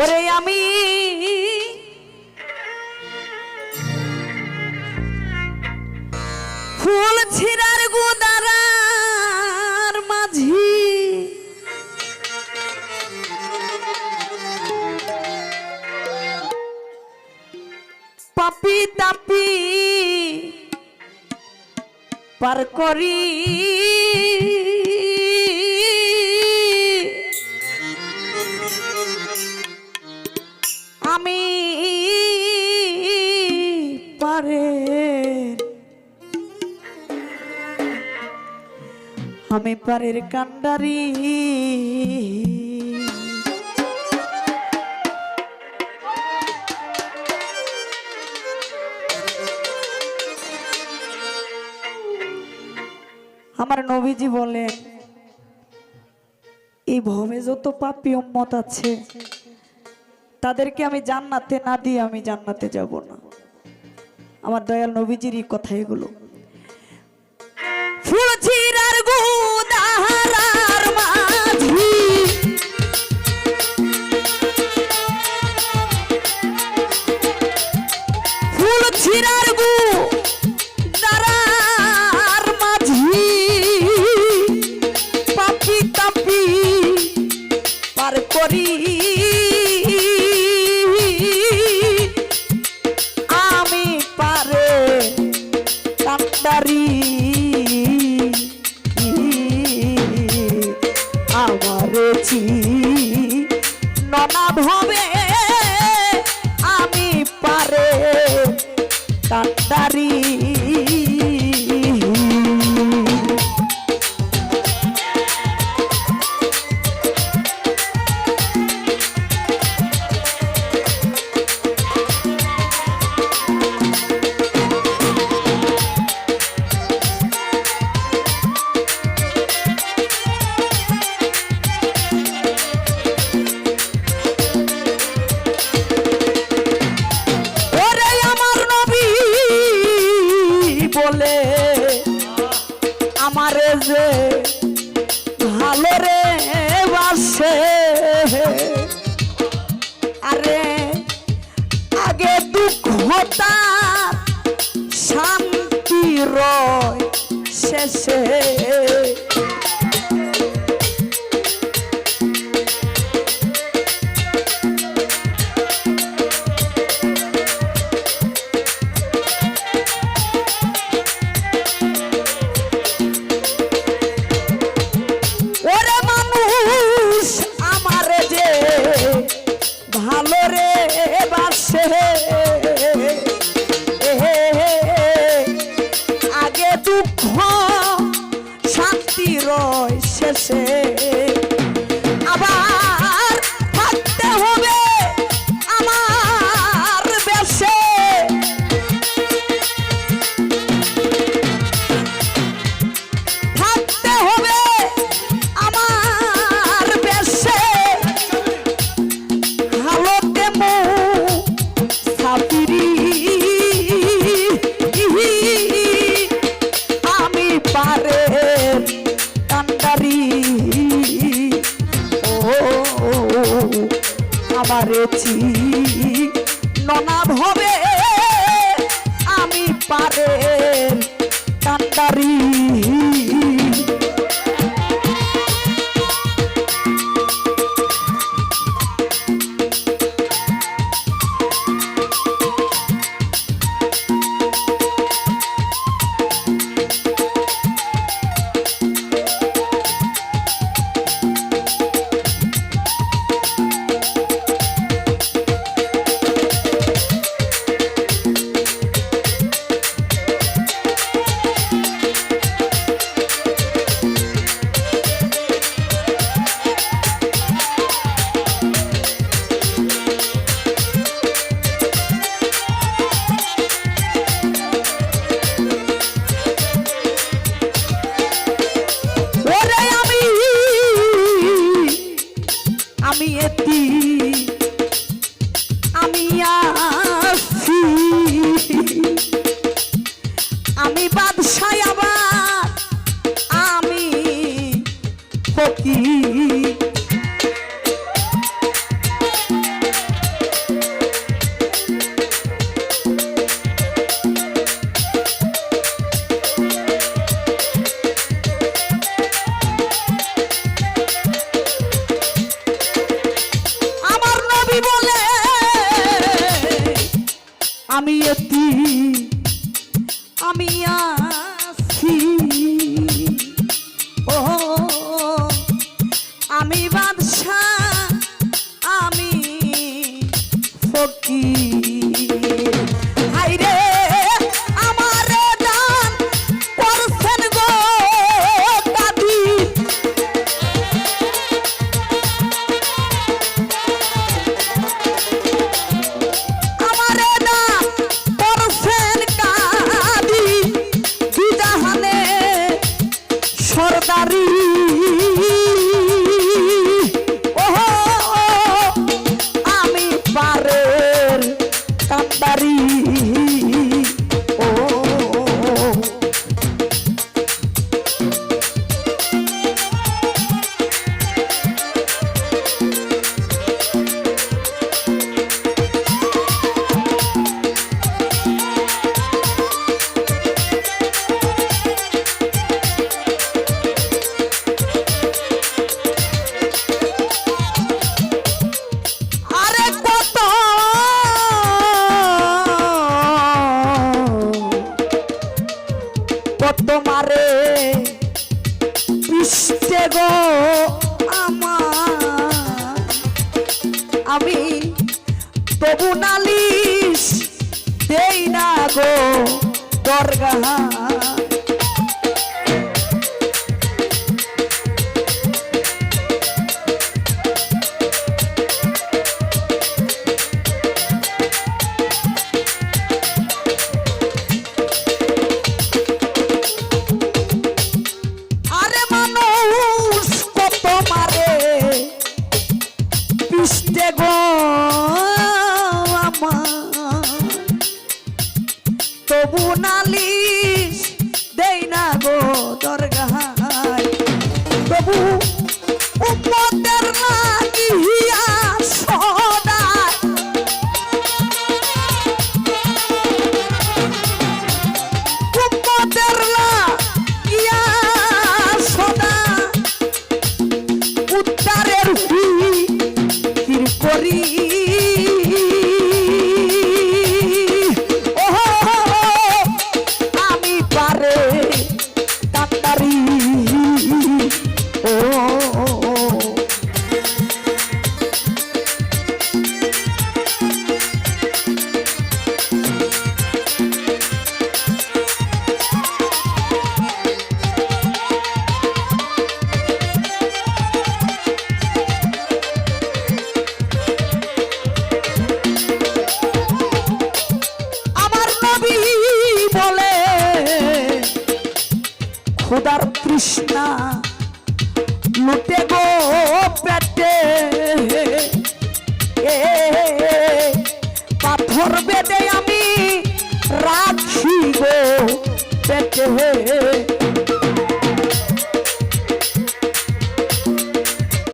ওরে আমি ফুল ছিড়ার গুদারার মাঝি। পাপি তাপি পার করি আমি পারে। আমি পারের কান্ডারি। আমার নবীজি বলেন এই ভবে যত পাপি উম্মত আছে তাদেরকে আমি জান্নাতে না দিয়ে আমি জান্নাতে যাব না। আমার দয়াল নবীজির কথা এগুলো। কান্দারি আমার চি শেষে você. আমারে চি আমি আসি আমি এটি আমি আসি ও আমি বা আমি তবু নালিশ দেই না গো দরগা বুনালি লুটে গো পেটে। পাথর বেদে আমি রাখি গো পেটে।